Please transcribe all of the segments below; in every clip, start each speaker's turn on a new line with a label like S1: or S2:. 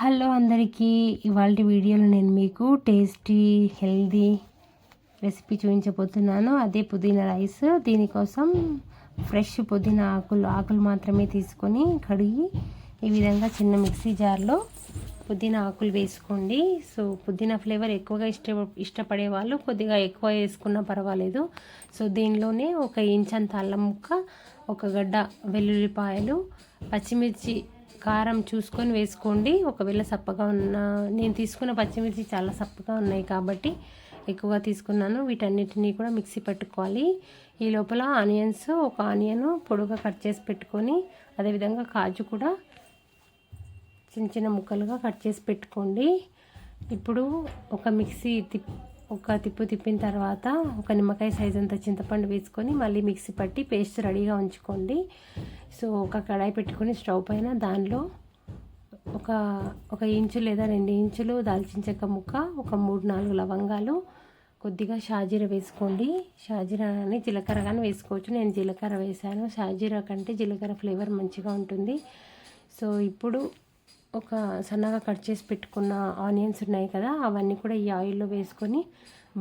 S1: Hello అందరికీ ఇవాళ వీడియోలో నేను మీకు టేస్టీ హెల్దీ రెసిపీ చూపించబోతున్నాను. అదే పుదీనా రైస్. దీనికోసం ఫ్రెష్ పుదీనా ఆకులు ఆకులు మాత్రమే తీసుకొని కడిగి ఈ విధంగా చిన్న మిక్సీ జార్లో పుదీనా ఆకులు వేసుకోండి. సో పుదీనా ఫ్లేవర్ ఎక్కువగా ఇష్ట ఇష్టపడే వాళ్ళు కొద్దిగా ఎక్కువ వేసుకున్నా పర్వాలేదు. సో దీనిలోనే ఒక ఇంచ్ అంత అల్లం ముక్క ఒక గడ్డ వెల్లుల్లిపాయలు పచ్చిమిర్చి కారం చూసుకొని వేసుకోండి. ఒకవేళ సప్పగా ఉన్న నేను తీసుకున్న పచ్చిమిర్చి చాలా సప్పగా ఉన్నాయి కాబట్టి ఎక్కువగా తీసుకున్నాను. వీటన్నిటిని కూడా మిక్సీ పెట్టుకోవాలి. ఈ లోపల ఆనియన్స్ ఒక ఆనియన్ పొడుగా కట్ చేసి పెట్టుకొని అదేవిధంగా కాజు కూడా చిన్న చిన్న ముక్కలుగా కట్ చేసి పెట్టుకోండి. ఇప్పుడు ఒక మిక్సీ తిప్పి ఒక తిప్పు తిప్పిన తర్వాత ఒక నిమ్మకాయ సైజ్ అంత చింతపండు వేసుకొని మళ్ళీ మిక్సీ పట్టి పేస్ట్ రెడీగా ఉంచుకోండి. సో ఒక కడాయి పెట్టుకొని స్టవ్ పైన దానిలో ఒక ఒక ఇంచు లేదా రెండు ఇంచులు దాల్చిన చెక్క ముక్క ఒక మూడు నాలుగు లవంగాలు కొద్దిగా షాజీర వేసుకోండి. షాజీరాని జీలకర్ర కానీ వేసుకోవచ్చు. నేను జీలకర్ర వేసాను షాజీరా కంటే జీలకర్ర ఫ్లేవర్ మంచిగా ఉంటుంది. సో ఇప్పుడు ఒక సన్నగా కట్ చేసి పెట్టుకున్న ఆనియన్స్ ఉన్నాయి కదా అవన్నీ కూడా ఈ ఆయిల్లో వేసుకొని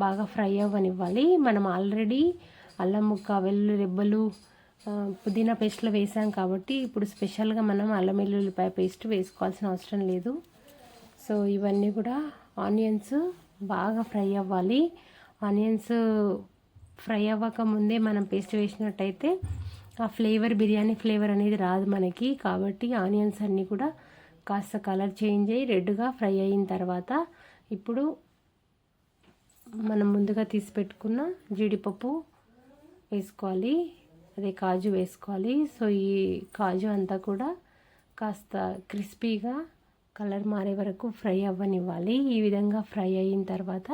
S1: బాగా ఫ్రై అవ్వనివ్వాలి. మనం ఆల్రెడీ అల్లం ముక్క వెల్లుల్లి రెబ్బలు పుదీనా పేస్ట్లో వేసాం కాబట్టి ఇప్పుడు స్పెషల్గా మనం అల్లం వెల్లుల్లిపాయ పేస్ట్ వేసుకోవాల్సిన అవసరం లేదు. సో ఇవన్నీ కూడా ఆనియన్స్ బాగా ఫ్రై అవ్వాలి. ఆనియన్స్ ఫ్రై అవ్వక ముందే మనం పేస్ట్ వేసినట్టయితే ఆ ఫ్లేవర్ బిర్యానీ ఫ్లేవర్ అనేది రాదు మనకి. కాబట్టి ఆనియన్స్ అన్నీ కూడా కాస్త కలర్ చేంజ్ అయ్యి రెడ్గా ఫ్రై అయిన తర్వాత ఇప్పుడు మనం ముందుగా తీసి పెట్టుకున్న జీడిపప్పు వేసుకోవాలి అదే కాజు వేసుకోవాలి. సో ఈ కాజు అంతా కూడా కాస్త క్రిస్పీగా కలర్ మారే వరకు ఫ్రై అవ్వనివ్వాలి. ఈ విధంగా ఫ్రై అయిన తర్వాత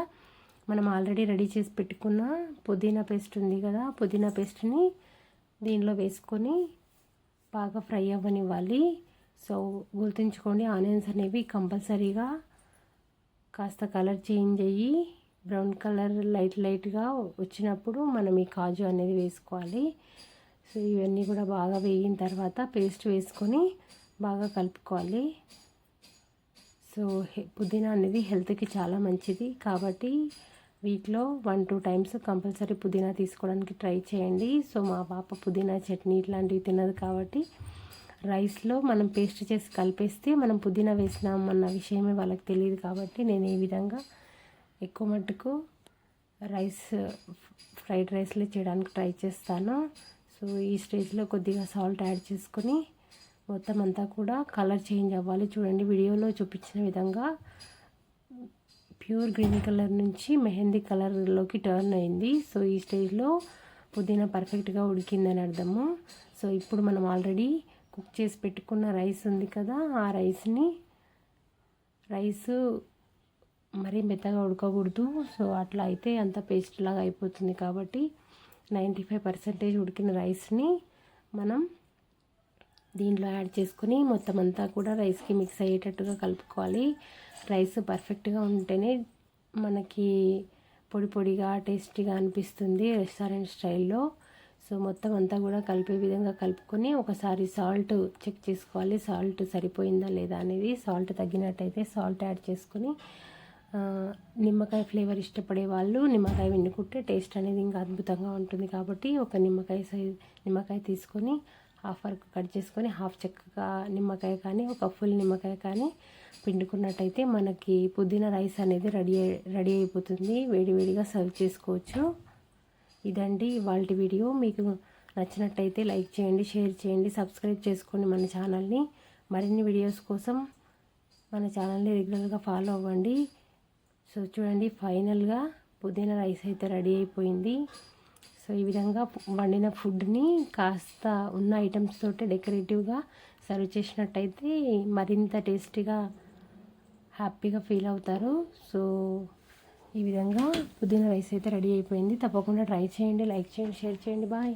S1: మనం ఆల్రెడీ రెడీ చేసి పెట్టుకున్న పుదీనా పేస్ట్ ఉంది కదా పుదీనా పేస్ట్ని దీనిలో వేసుకొని బాగా ఫ్రై అవ్వనివ్వాలి. సో గుర్తుంచుకోండి ఆనియన్స్ అనేవి కంపల్సరీగా కాస్త కలర్ చేంజ్ అయ్యి బ్రౌన్ కలర్ లైట్ లైట్గా వచ్చినప్పుడు మనం ఈ కాజు అనేది వేసుకోవాలి. సో ఇవన్నీ కూడా బాగా వేగిన తర్వాత పేస్ట్ వేసుకొని బాగా కలుపుకోవాలి. సో పుదీనా అనేది హెల్త్కి చాలా మంచిది. కాబట్టి వీక్లో వన్ టూ టైమ్స్ కంపల్సరీ పుదీనా తీసుకోవడానికి ట్రై చేయండి. సో మా పాప పుదీనా చట్నీ ఇట్లాంటివి తినదు కాబట్టి రైస్లో మనం పేస్ట్ చేసి కలిపేస్తే మనం పుదీనా వేసినాం అన్న విషయమే వాళ్ళకి తెలియదు కాబట్టి నేను ఈ విధంగా ఎక్కువ మట్టుకు రైస్ ఫ్రైడ్ రైస్లో చేయడానికి ట్రై చేస్తాను. సో ఈ స్టేజ్లో కొద్దిగా సాల్ట్ యాడ్ చేసుకొని మొత్తం అంతా కూడా కలర్ చేంజ్ అవ్వాలి. చూడండి వీడియోలో చూపించిన విధంగా ప్యూర్ గ్రీన్ కలర్ నుంచి మెహందీ కలర్లోకి టర్న్ అయింది. సో ఈ స్టేజ్లో పుదీనా పర్ఫెక్ట్గా ఉడికిందని అర్థము. సో ఇప్పుడు మనం ఆల్రెడీ కుక్ చేసి పెట్టుకున్న రైస్ ఉంది కదా ఆ రైస్ని రైస్ మరీ మెత్తగా ఉడకకూడదు. సో అట్లా అయితే అంత పేస్ట్ లాగా అయిపోతుంది కాబట్టి నైంటీ ఫైవ్ పర్సెంటేజ్ ఉడికిన రైస్ని మనం దీంట్లో యాడ్ చేసుకొని మొత్తం అంతా కూడా రైస్కి మిక్స్ అయ్యేటట్టుగా కలుపుకోవాలి. రైస్ పర్ఫెక్ట్గా ఉంటేనే మనకి పొడి పొడిగా టేస్టీగా అనిపిస్తుంది రెస్టారెంట్ స్టైల్లో. సో మొత్తం అంతా కూడా కలిపే విధంగా కలుపుకొని ఒకసారి సాల్ట్ చెక్ చేసుకోవాలి. సాల్ట్ సరిపోయిందా లేదా అనేది సాల్ట్ తగ్గినట్టయితే సాల్ట్ యాడ్ చేసుకొని నిమ్మకాయ ఫ్లేవర్ ఇష్టపడే వాళ్ళు నిమ్మకాయ వండుకుంటే టేస్ట్ అనేది ఇంకా అద్భుతంగా ఉంటుంది కాబట్టి ఒక నిమ్మకాయ సైజ్ నిమ్మకాయ తీసుకొని హాఫ్ వరకు కట్ చేసుకొని హాఫ్ చెక్కగా నిమ్మకాయ కానీ ఒక ఫుల్ నిమ్మకాయ కానీ పిండుకున్నట్టయితే మనకి పుదీనా రైస్ అనేది రెడీ రెడీ అయిపోతుంది. వేడివేడిగా సర్వ్ చేసుకోవచ్చు. ఇదండి వాళ్ళ వీడియో. మీకు నచ్చినట్టయితే లైక్ చేయండి షేర్ చేయండి సబ్స్క్రైబ్ చేసుకోండి మన ఛానల్ని. మరిన్ని వీడియోస్ కోసం మన ఛానల్ని రెగ్యులర్గా ఫాలో అవ్వండి. సో చూడండి ఫైనల్గా పుదీనా రైస్ అయితే రెడీ అయిపోయింది. సో ఈ విధంగా వండిన ఫుడ్ని కాస్త ఉన్న ఐటమ్స్ తోటి డెకరేటివ్గా సర్వ్ చేసినట్టయితే మరింత టేస్టీగా హ్యాపీగా ఫీల్ అవుతారు. సో ఈ విధంగా పుదీనా రైస్ అయితే రెడీ అయిపోయింది. తప్పకుండా ట్రై చేయండి లైక్ చేయండి షేర్ చేయండి. బాయ్